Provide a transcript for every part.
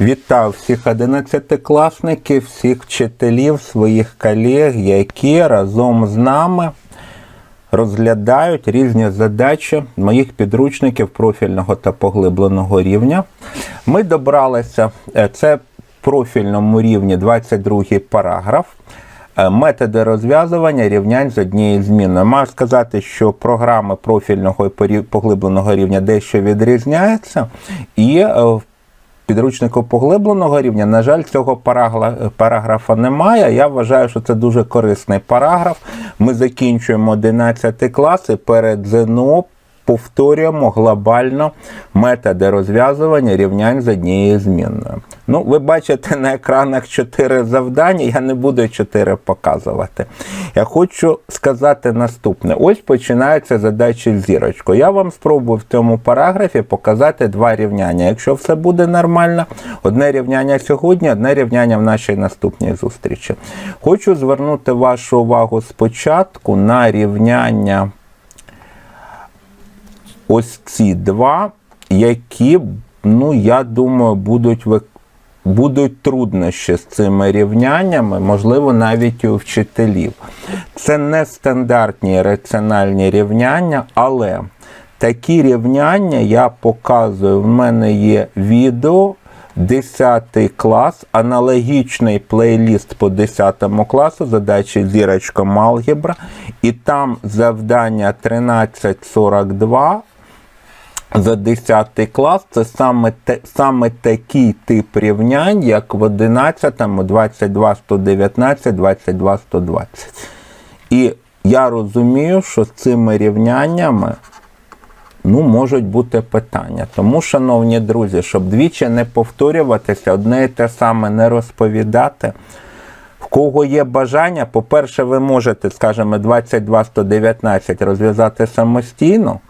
Вітаю всіх одинадцятикласників, всіх вчителів, своїх колег, які разом з нами розглядають різні задачі моїх підручників профільного та поглибленого рівня. Ми добралися, е, це профільному рівні 22 параграф. Е, Методи розв'язування рівнянь з однією зміною. Маю сказати, що програми профільного і поглибленого рівня дещо відрізняються, і е, в підручнику поглибленого рівня, на жаль, цього параграфа немає. Я вважаю, що це дуже корисний параграф. Ми закінчуємо 11 клас і перед ЗНО повторюємо глобально методи розв'язування рівнянь з однією змінною. Ну, ви бачите на екранах чотири завдання, я не буду чотири показувати. Я хочу сказати наступне: ось починаються задачі з. Я вам спробую в цьому параграфі показати два рівняння. Якщо все буде нормально, одне рівняння сьогодні, одне рівняння в нашій наступній зустрічі. Хочу звернути вашу увагу спочатку на рівняння ось ці два, які, ну, я думаю, будуть ви- Будуть труднощі з цими рівняннями, можливо, навіть і у вчителів. Це не стандартні раціональні рівняння, але такі рівняння я показую. В мене є відео 10 клас, аналогічний плейліст по 10 класу, задачі зірочка Малгебра, і там завдання 1342 за 10 клас це саме, те, саме такий тип рівнянь, як в 11, 22, 119, 22, 120. І я розумію, що з цими рівняннями ну, можуть бути питання. Тому, шановні друзі, щоб двічі не повторюватися, одне і те саме не розповідати. В кого є бажання, по-перше, ви можете, скажімо, 22-119 розв'язати самостійно,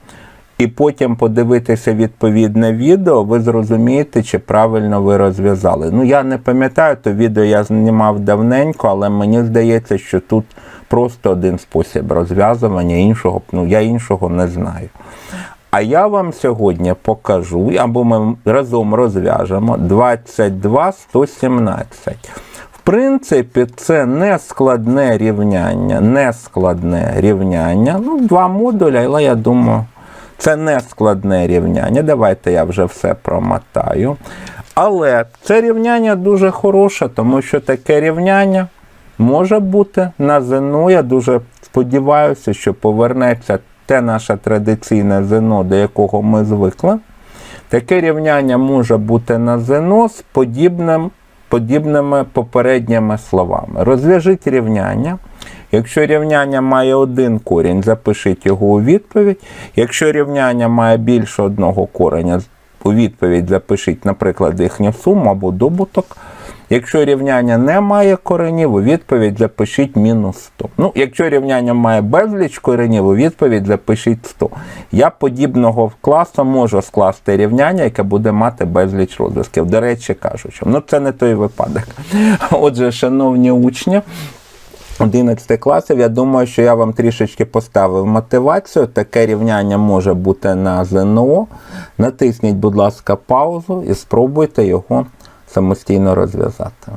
і потім подивитися відповідне відео, ви зрозумієте, чи правильно ви розв'язали. Ну, я не пам'ятаю, то відео я знімав давненько, але мені здається, що тут просто один спосіб розв'язування, іншого, ну, я іншого не знаю. А я вам сьогодні покажу, або ми разом розв'яжемо 22 117. В принципі, це не складне рівняння, не складне рівняння. Ну, два модуля, але я думаю, це не складне рівняння. Давайте я вже все промотаю. Але це рівняння дуже хороше, тому що таке рівняння може бути на ЗНО. Я дуже сподіваюся, що повернеться те наше традиційне ЗНО, до якого ми звикли. Таке рівняння може бути на ЗНО з подібним, подібними попередніми словами. Розв'яжіть рівняння. Якщо рівняння має один корінь, запишіть його у відповідь. Якщо рівняння має більше одного кореня, у відповідь запишіть, наприклад, їхню суму або добуток. Якщо рівняння не має коренів, у відповідь запишіть мінус 100. Ну, якщо рівняння має безліч коренів, у відповідь запишіть 100. Я подібного класу можу скласти рівняння, яке буде мати безліч розв'язків. До речі, кажучи, ну це не той випадок. Отже, шановні учні. 11 класів, я думаю, що я вам трішечки поставив мотивацію. Таке рівняння може бути на ЗНО. Натисніть, будь ласка, паузу і спробуйте його самостійно розв'язати.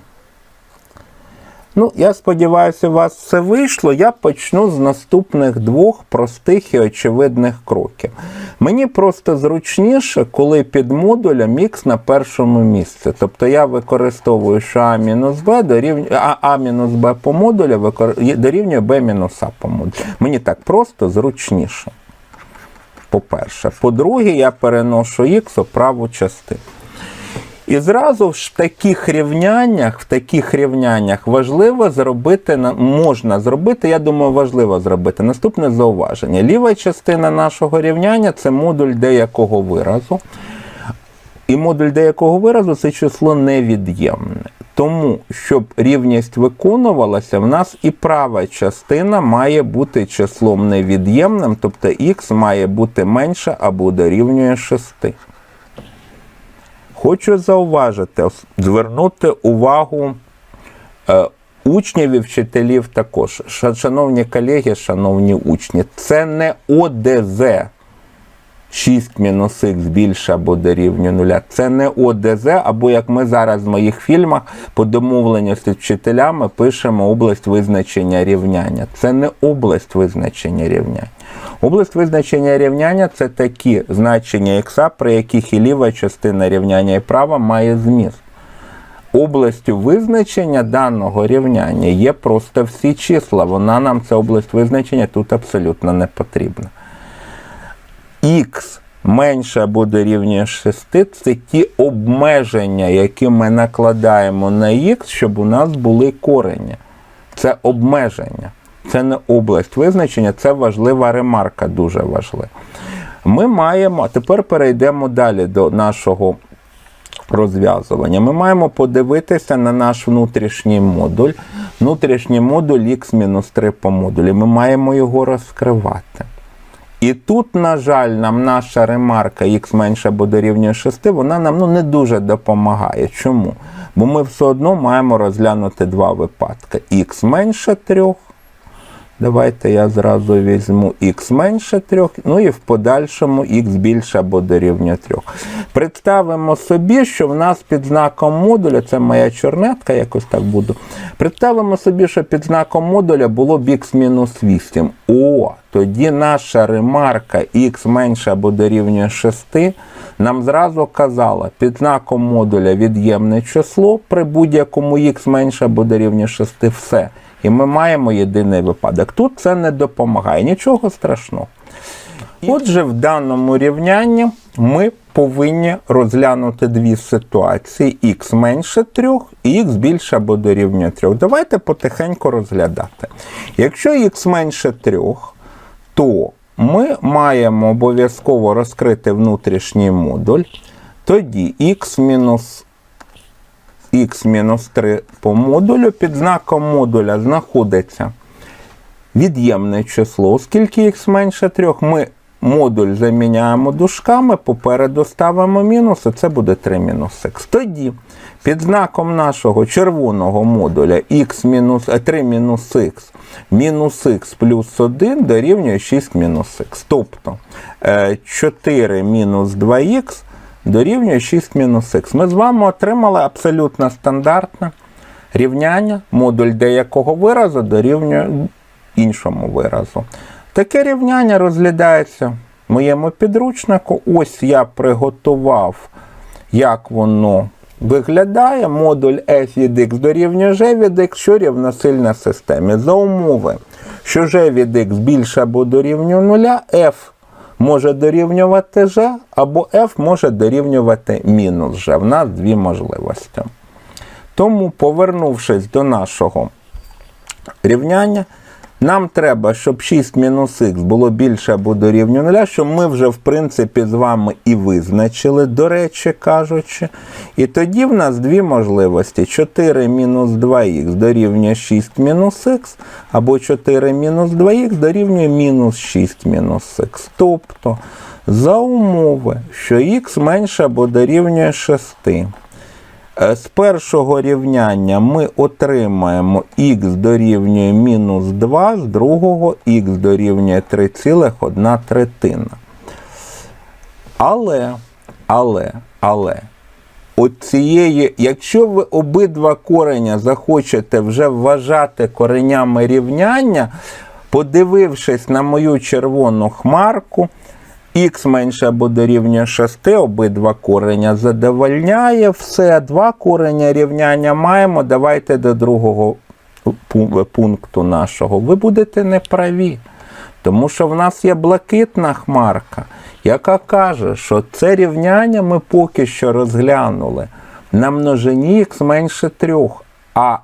Ну, я сподіваюся, у вас все вийшло. Я почну з наступних двох простих і очевидних кроків. Мені просто зручніше, коли під модулем мікс на першому місці. Тобто я використовую, що А мінус Б дорівнює А, мінус Б по модулю викор- дорівнює Б мінус А по модулю. Мені так просто зручніше. По-перше. По-друге, я переношу Х у праву частину. І зразу ж в таких рівняннях, в таких рівняннях важливо зробити, на- можна зробити, я думаю, важливо зробити наступне зауваження. Ліва частина нашого рівняння це модуль деякого виразу. І модуль деякого виразу це число невід'ємне. Тому, щоб рівність виконувалася, в нас і права частина має бути числом невід'ємним, тобто х має бути менше або дорівнює 6. Хочу зауважити, звернути увагу е, учнів і вчителів також. Шановні колеги, шановні учні, це не ОДЗ 6 мінус х більше або дорівнює 0. Це не ОДЗ, або як ми зараз в моїх фільмах по домовленості з вчителями пишемо область визначення рівняння. Це не область визначення рівняння. Область визначення рівняння це такі значення х, при яких і ліва частина рівняння і права має зміст. Областю визначення даного рівняння є просто всі числа. Вона нам, ця область визначення, тут абсолютно не потрібна. Х менше або дорівнює 6 це ті обмеження, які ми накладаємо на х, щоб у нас були корені. Це обмеження. Це не область визначення, це важлива ремарка, дуже важлива. Ми маємо, а тепер перейдемо далі до нашого розв'язування. Ми маємо подивитися на наш внутрішній модуль. Внутрішній модуль х-3 по модулі. Ми маємо його розкривати. І тут, на жаль, нам наша ремарка х менше або дорівнює 6, вона нам ну, не дуже допомагає. Чому? Бо ми все одно маємо розглянути два випадки: х менше 3. Давайте я зразу візьму х менше 3, ну і в подальшому х більше або дорівнює 3. Представимо собі, що в нас під знаком модуля, це моя чорнетка, якось так буду. Представимо собі, що під знаком модуля було б х-8. О, тоді наша ремарка х менше або дорівнює 6 нам зразу казала, під знаком модуля від'ємне число при будь-якому х менше або дорівнює 6 все. І ми маємо єдиний випадок. Тут це не допомагає, нічого страшного. Отже, в даному рівнянні ми повинні розглянути дві ситуації: х менше 3 і х більше або дорівнює 3. Давайте потихеньку розглядати. Якщо х менше 3, то ми маємо обов'язково розкрити внутрішній модуль. Тоді х мінус х-3 по модулю. Під знаком модуля знаходиться від'ємне число. Оскільки х менше 3, ми модуль заміняємо дужками, попереду ставимо мінус, і це буде 3 мінус х. Тоді під знаком нашого червоного модуля мінус, 3 мінус х мінус х плюс 1 дорівнює 6 мінус х. Тобто 4 мінус 2х дорівнює 6 мінус х. Ми з вами отримали абсолютно стандартне рівняння, модуль деякого виразу дорівнює іншому виразу. Таке рівняння розглядається в моєму підручнику. Ось я приготував, як воно виглядає. Модуль f від x дорівнює g від x, що рівносильна системі. За умови, що g від x більше або дорівнює 0, f може дорівнювати g, або f може дорівнювати мінус g. В нас дві можливості. Тому, повернувшись до нашого рівняння, нам треба, щоб 6 мінус х було більше або дорівнює 0, що ми вже, в принципі, з вами і визначили, до речі кажучи. І тоді в нас дві можливості: 4 мінус 2х дорівнює 6 мінус х, або 4 мінус 2х дорівнює мінус 6 мінус х. Тобто, за умови, що х менше або дорівнює 6. З першого рівняння ми отримаємо х дорівнює мінус 2, з другого х дорівнює 3,1 третина. Але, але, але, от цієї, якщо ви обидва кореня захочете вже вважати коренями рівняння, подивившись на мою червону хмарку, х менше або дорівнює 6, обидва кореня задовольняє все. Два кореня рівняння маємо. Давайте до другого пункту нашого. Ви будете неправі. Тому що в нас є блакитна хмарка, яка каже, що це рівняння ми поки що розглянули на множині х менше 3, а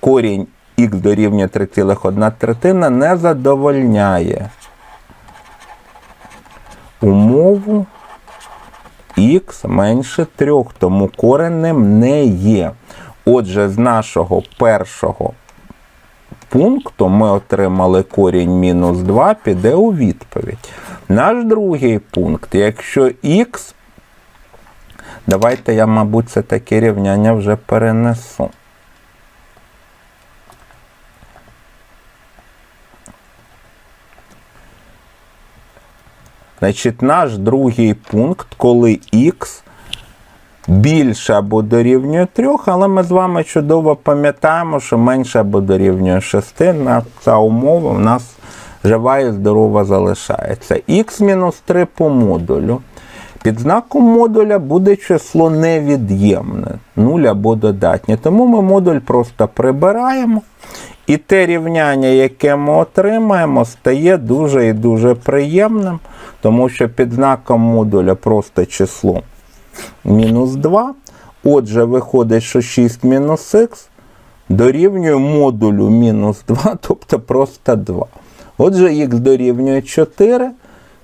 корінь х дорівнює 3,1 третина не задовольняє умову х менше 3, тому коренем не є. Отже, з нашого першого пункту ми отримали корінь мінус 2, піде у відповідь. Наш другий пункт, якщо х, давайте я, мабуть, це таке рівняння вже перенесу. Значить, наш другий пункт, коли х більше або дорівнює 3, але ми з вами чудово пам'ятаємо, що менше або дорівнює 6, ця умова в нас жива і здорова залишається. х мінус 3 по модулю. Під знаком модуля буде число невід'ємне, 0 або додатнє. Тому ми модуль просто прибираємо. І те рівняння, яке ми отримаємо, стає дуже і дуже приємним, тому що під знаком модуля просто число мінус 2. Отже, виходить, що 6 мінус х дорівнює модулю мінус 2, тобто просто 2. Отже, х дорівнює 4.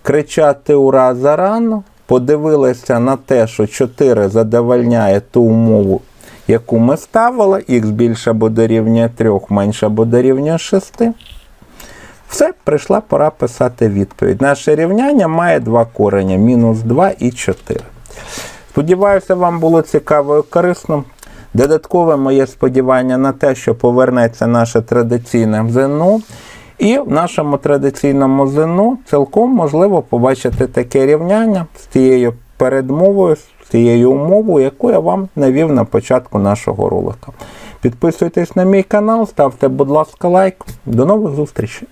Кричати ура зарано. Подивилися на те, що 4 задовольняє ту умову, яку ми ставили, х більше або дорівнює 3, менше або дорівнює 6. Все, прийшла пора писати відповідь. Наше рівняння має два корення мінус 2 і 4. Сподіваюся, вам було цікаво і корисно. Додаткове моє сподівання на те, що повернеться наше традиційне ЗНО. І в нашому традиційному ЗНО цілком можливо побачити таке рівняння з тією передмовою, тією умовою, яку я вам навів на початку нашого ролика. Підписуйтесь на мій канал, ставте, будь ласка, лайк. До нових зустрічей!